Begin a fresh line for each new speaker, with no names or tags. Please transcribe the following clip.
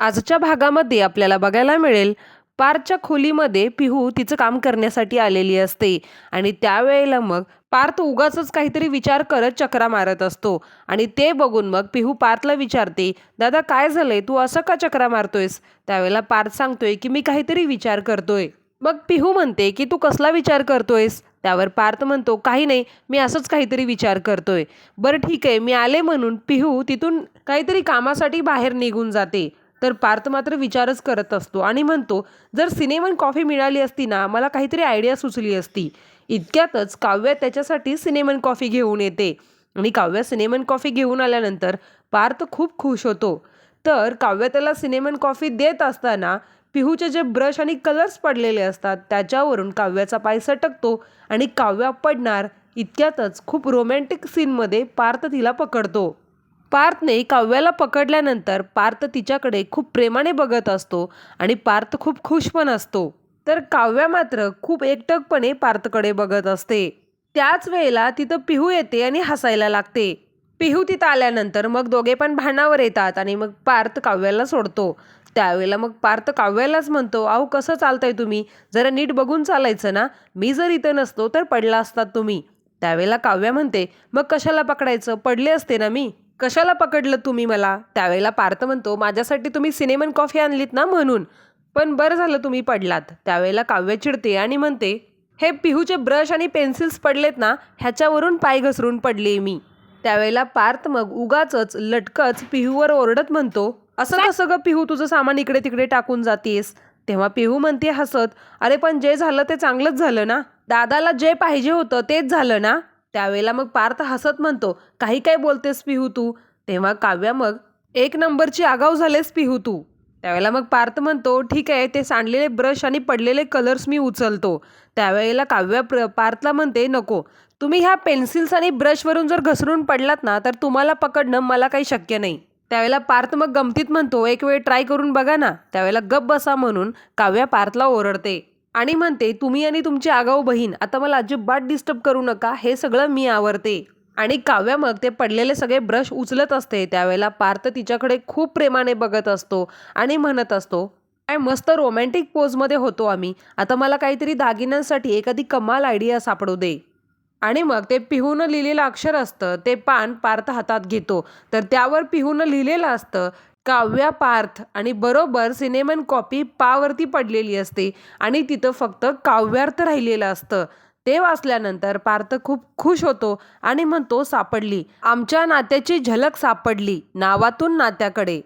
आजच्या भागामध्ये आपल्याला बघायला मिळेल पार्थच्या खोलीमध्ये पिहू तिचं काम करण्यासाठी आलेली असते आणि त्यावेळेला मग पार्थ उगाचच काहीतरी विचार करत चक्रा मारत असतो आणि ते बघून मग पिहू पार्थला विचारते दादा काय झालंय? तू असं का चक्रा मारतोयस? त्यावेळेला पार्थ सांगतोय की मी काहीतरी विचार करतोय. मग पिहू म्हणते की तू कसला विचार करतोयस? त्यावर पार्थ म्हणतो काही नाही मी असंच काहीतरी विचार करतोय. बरं ठीक आहे मी आले म्हणून पिहू तिथून काहीतरी कामासाठी बाहेर निघून जाते. तर पार्थ मात्र विचारच करत असतो आणि म्हणतो जर सिनेमन कॉफी मिळाली असती ना मला काहीतरी आयडिया सुचली असती. इतक्यातच काव्या त्याच्यासाठी सिनेमन कॉफी घेऊन येते. आणि काव्या सिनेमन कॉफी घेऊन आल्यानंतर पार्थ खूप खुश होतो. तर काव्य त्याला सिनेमन कॉफी देत असताना पिहूचे जे ब्रश आणि कलर्स पडलेले असतात त्याच्यावरून काव्याचा पाय सटकतो आणि काव्या पडणार इतक्यातच खूप रोमॅन्टिक सीनमध्ये पार्थ तिला पकडतो. पार्थने काव्याला पकडल्यानंतर पार्थ तिच्याकडे खूप प्रेमाने बघत असतो आणि पार्थ खूप खुश पण असतो. तर काव्या मात्र खूप एकटकपणे पार्थकडे बघत असते. त्याच वेळेला तिथं पिहू येते आणि हसायला लागते. पिहू तिथं आल्यानंतर मग दोघे पण भांडावर येतात आणि मग पार्थ काव्याला सोडतो. त्यावेळेला मग पार्थ काव्यालाच म्हणतो अहो कसं चालतंय तुम्ही? जरा नीट बघून चालायचं ना? मी जर इथं नसतो तर पडला असतात तुम्ही. त्यावेळेला काव्या म्हणते मग कशाला पकडायचं? पडले असते ना मी. कशाला पकडलं तुम्ही मला? त्यावेळेला पार्थ म्हणतो माझ्यासाठी तुम्ही सिनेमन कॉफी आणलीत ना म्हणून. पण बरं झालं तुम्ही पडलात. त्यावेळेला काव्य चिडते आणि म्हणते हे पिहूचे ब्रश आणि पेन्सिल्स पडलेत ना ह्याच्यावरून पाय घसरून पडले मी. त्यावेळेला पार्थ मग उगाचच लटकच पिहूवर ओरडत म्हणतो असं कसं ग पिहू तुझं सामान इकडे तिकडे टाकून जातीयस तेव्हा पिहू म्हणते हसत अरे पण जे झालं ते चांगलंच झालं ना? दादाला जे पाहिजे होतं तेच झालं ना? त्यावेळेला मग पार्थ हसत म्हणतो काही काय बोलतेस पिहू तू? तेव्हा काव्या मग एक नंबरची आगाऊ झालेस पिहू तू. त्यावेळेला मग पार्थ म्हणतो ठीक आहे ते सांडलेले ब्रश आणि पडलेले कलर्स मी उचलतो. त्यावेळेला काव्या प्र पार्थला म्हणते नको तुम्ही ह्या पेन्सिल्स आणि ब्रशवरून जर घसरून पडलात ना तर तुम्हाला पकडणं मला काही शक्य नाही. त्यावेळेला पार्थ मग गमतीत म्हणतो एक वेळ ट्राय करून बघा ना. त्यावेळेला गप बसा म्हणून काव्या पार्थला ओरडते. आणि म्हणते तुम्ही आणि तुमची आगाऊ बहीण आता मला अजिबात डिस्टर्ब करू नका हे सगळं मी आवरते. आणि काव्या मग ते पडलेले सगळे ब्रश उचलत असते. त्यावेळेला पार्थ तिच्याकडे खूप प्रेमाने बघत असतो आणि म्हणत असतो काय मस्त रोमॅन्टिक पोजमध्ये होतो आम्ही. आता मला काहीतरी दागिन्यांसाठी एखादी कमाल आयडिया सापडू दे. आणि मग ते पिहूनं लिहिलेलं अक्षर असतं. ते पान पार्थ हातात घेतो. तर त्यावर पिहूनं लिहिलेलं असतं काव्या पार्थ आणि बरोबर सिनेमन कॉपी पावरती पडलेली असते आणि तिथं फक्त काव्यार्थ राहिलेलं असतं. ते वाचल्यानंतर पार्थ खूप खुश होतो आणि म्हणतो सापडली. आमच्या नात्याची झलक सापडली. नावातून नात्याकडे.